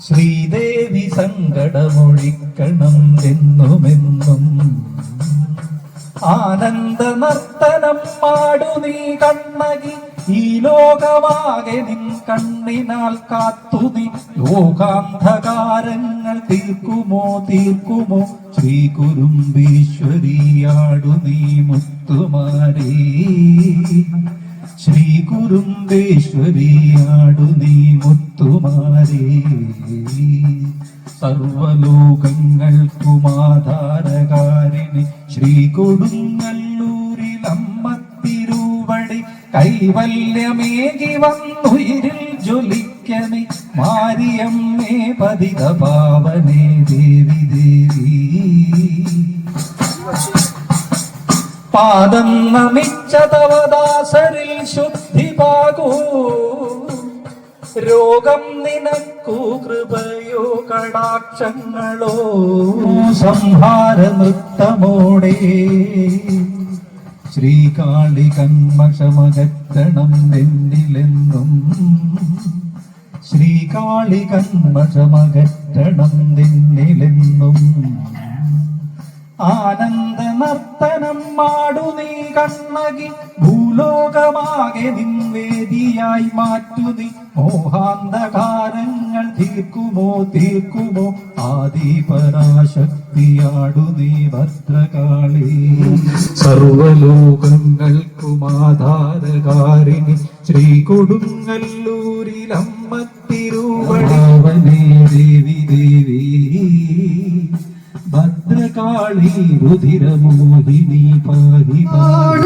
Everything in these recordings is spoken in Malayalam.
ശ്രീദേവി സങ്കടമൊഴിക്കണം എന്നുമെന്നും ആനന്ദ നർത്തനം പാടു നീ കണ്ണകി ഈ ലോകമാകെ നിൻ കണ്ണിനാൽ നീ. ലോകാന്ധകാരങ്ങൾ തീർക്കുമോ തീർക്കുമോ? ശ്രീ കുരുമ്പീശ്വരിയാടു നീ മുത്തുമാരേ. ശ്രീ കുറുമ്പേശ്വരിയാടു നീ മുത്തുമാരേ സർവലോകങ്ങൾക്കുമാധാരകാരിണി ശ്രീ കൊടുങ്ങല്ലൂരി തിരുവടി കൈവല്യമേകി വന്നുയിരിൽ ജ്വലിക്കണി മാരിയമ്മേ പതിത പാവനേ ദേവി ദേവി. പാദം നമിച്ച തവദാസരിൽ ശുദ്ധി പാകൂ രോഗം നിനക്കു കൃപയോ കടാക്ഷങ്ങളോ. സംഹാര നൃത്തമോടെ ശ്രീകാളി കന്മഷമകറ്റണം എന്നിലെന്നും. ശ്രീകാളി കന്മഷമകറ്റണം എന്നിലെന്നും. ആനന്ദ നർത്തനം മാടു നീ കണ്ണകി ഭൂലോകമാകെ നിൻവേദിയായി മാറ്റു നീ. മോഹാന്ധകാരങ്ങൾ തീർക്കുമോ തീർക്കുമോ? ആദിപരാശക്തിയാടു നീ ഭദ്രകാളി. സർവലോകങ്ങൾക്കുമാധാരകാരിണി ശ്രീ കൊടുങ്ങല്ലൂരിലമ്മ തിരുവടാവനേ ദേവി. ദേവി ഭദ്രകാളി രുധിരമോഹിനി പാഹി പാഹി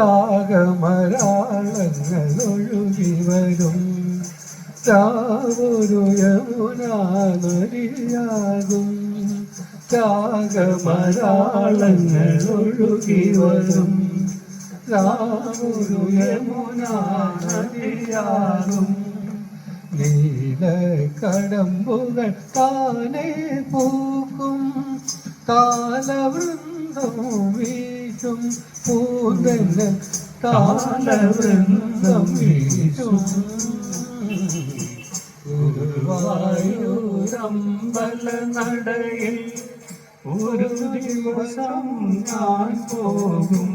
രാഗമരാളങ്ങളൊഴുകി വരും ചാവൊരു യമുനാനരിയാകും രാഗമരാളങ്ങളൊഴുകി വരും രാവൊരു യമുനാനരിയാകും നീല കടമ്പുകൾ താനെ പൂക്കും. കാലവൃന്ദം വീശും പൂതന കാലവൃന്ദം വീശും. ഗുരുവായൂരമ്പല നടയിൽ ഒരു ദിവസം ഞാൻ പോകും.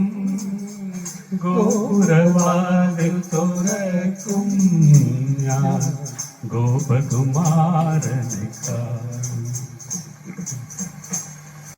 ഗോപുരവാതിൽ തുറക്കും ഞാൻ ഗോപകുമാരനെ